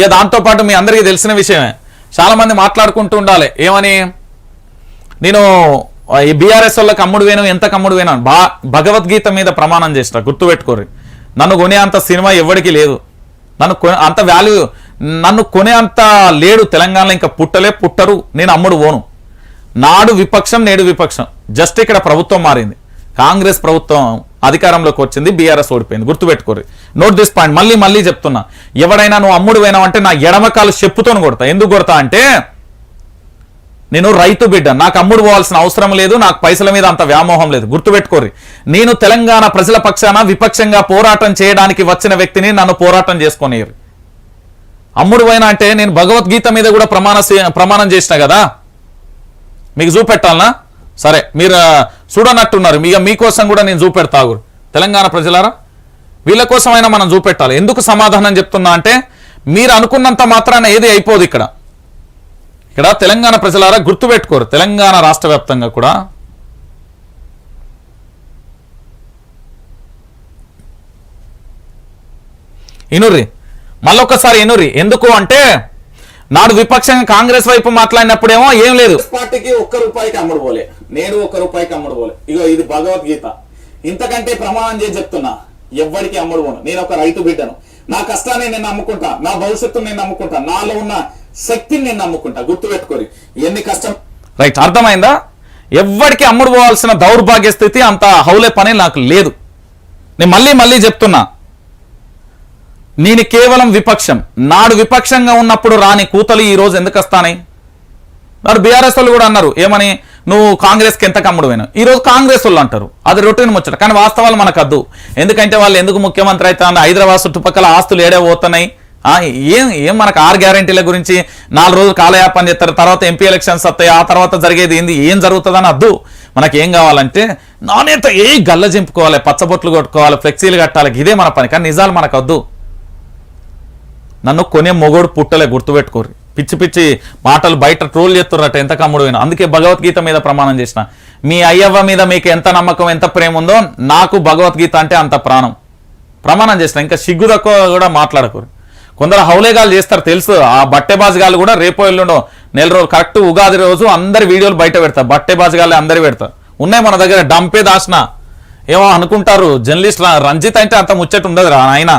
ఇక దాంతో పాటు మీ అందరికీ తెలిసిన విషయమే. చాలా మంది మాట్లాడుకుంటూ ఉండాలి. ఏమని? నేను ఈ బీఆర్ఎస్ వాళ్ళకి అమ్ముడు వేను ఎంత కమ్ముడు వేను బా భగవద్గీత మీద ప్రమాణం చేసిన గుర్తుపెట్టుకోరు నన్ను కొనే అంత సినిమా ఎవరికి లేదు. నన్ను కొ- అంత వాల్యూ నన్ను కొనే అంత లేడు తెలంగాణలో ఇంకా పుట్టలే పుట్టరు. నేను అమ్ముడు పోను. నాడు విపక్షం నేడు విపక్షం. జస్ట్ ఇక్కడ ప్రభుత్వం మారింది. కాంగ్రెస్ ప్రభుత్వం అధికారంలోకి వచ్చింది బీఆర్ఎస్ ఓడిపోయింది. గుర్తుపెట్టుకోరు నోట్ దిస్ పాయింట్ మళ్ళీ మళ్ళీ చెప్తున్నా. ఎవడైనా నువ్వు అమ్ముడు పోయినావంటే నా ఎడమకాలు చెప్పుతోను కొడతా. ఎందుకు కొడతా అంటే నేను రైతు బిడ్డ. నాకు అమ్ముడు పోవాల్సిన అవసరం లేదు నాకు పైసల మీద అంత వ్యామోహం లేదు. గుర్తుపెట్టుకోరు నేను తెలంగాణ ప్రజల పక్షాన విపక్షంగా పోరాటం చేయడానికి వచ్చిన వ్యక్తిని నన్ను పోరాటం చేసుకొనియరు అమ్ముడు పోయినా అంటే నేను భగవద్గీత మీద కూడా ప్రమాణ ప్రమాణం చేసిన కదా? మీకు చూపెట్టాలనా? సరే మీరు చూడనట్టున్నారు. ఇక మీకోసం కూడా నేను చూపెడతా తెలంగాణ ప్రజలారా వీళ్ళ కోసమైనా మనం చూపెట్టాలి. ఎందుకు సమాధానం చెప్తున్నా అంటే మీరు అనుకున్నంత మాత్రాన ఏది అయిపోదు ఇక్కడ. ఇక్కడ తెలంగాణ ప్రజలారా గుర్తుపెట్టుకోరు. తెలంగాణ రాష్ట్ర వ్యాప్తంగా కూడా. ఇనుర్రి మళ్ళొకసారి ఇనుర్రి. ఎందుకు అంటే నాడు విపక్షంగా కాంగ్రెస్ వైపు మాట్లాడినప్పుడేమో ఏం లేదు. పార్టీకి ఒక్క రూపాయికి అమ్ముడు పోలే. నేను ఒక్క రూపాయికి అమ్ముడు పోలే. ఇగో ఇది భగవద్గీత. ఇంతకంటే ప్రమాణం చేసి చెప్తున్నా ఎవ్వడికి అమ్ముడు పోను. నేను ఒక రైతు బిడ్డను. నా కష్టాన్ని నేను నమ్ముకుంటా నా భవిష్యత్తుని నేను నమ్ముకుంటా నాలో ఉన్న శక్తిని నేను నమ్ముకుంటా. గుర్తుపెట్టుకోరి. ఎన్ని కష్టం. రైట్ అర్థమైందా? ఎవ్వడికి అమ్ముడు పోవాల్సిన దౌర్భాగ్య స్థితి అంత హౌలే పని నాకు లేదు. నేను మళ్ళీ మళ్ళీ చెప్తున్నా నేను కేవలం విపక్షం. నాడు విపక్షంగా ఉన్నప్పుడు రాని కూతలు ఈరోజు ఎందుకు వస్తాయి నాడు బీఆర్ఎస్ వాళ్ళు కూడా అన్నారు ఏమని? నువ్వు కాంగ్రెస్కి ఎంత కమ్ముడు ఈరోజు ఈ రోజు కాంగ్రెస్ వాళ్ళు అంటారు అది రొటీన్ ముచ్చట. కానీ వాస్తవాలు మనకు అద్దు ఎందుకంటే వాళ్ళు ఎందుకు ముఖ్యమంత్రి అవుతా హైదరాబాద్ చుట్టుపక్కల ఆస్తులు ఏడే పోతున్నాయి. ఏం ఏం మనకు ఆరు గ్యారంటీల గురించి నాలుగు రోజులు కాలయాపన చేస్తారు తర్వాత ఎంపీ ఎలక్షన్స్ వస్తాయి ఆ తర్వాత జరిగేది ఏంది ఏం జరుగుతుందని అద్దు. మనకి ఏం కావాలంటే నాణ్యత ఏ గల్ల చింపుకోవాలి పచ్చబొట్లు కొట్టుకోవాలి ఫ్లెక్సీలు కట్టాలి ఇదే మన పని. కానీ నిజాలు మనకు వద్దు నన్ను కొనే మొగోడు పుట్టలే గుర్తుపెట్టుకోరు పిచ్చి పిచ్చి మాటలు బయట ట్రోల్ చేస్తున్నట్టు ఎంత కమ్ముడు పోయినా. అందుకే భగవద్గీత మీద ప్రమాణం చేసిన. మీ అయ్యవ్వ మీద మీకు ఎంత నమ్మకం ఎంత ప్రేమ ఉందో నాకు భగవద్గీత అంటే అంత ప్రాణం. ప్రమాణం చేసిన. ఇంకా సిగ్గు తక్కువ కూడా మాట్లాడకూరు కొందరు హౌలేగాలు చేస్తారు తెలుసు. ఆ బట్టెబాజుగాలు కూడా రేపో ఎల్లుండో నెల రోజులు కరెక్ట్ ఉగాది రోజు అందరి వీడియోలు బయట పెడతారు బట్టెబాజుగాలు అందరు పెడతారు ఉన్నాయి మన దగ్గర డంపే దాసిన. ఏమో అనుకుంటారు జర్నలిస్ట్ రంజిత్ అంటే అంత ముచ్చట ఉండదు రా ఆయన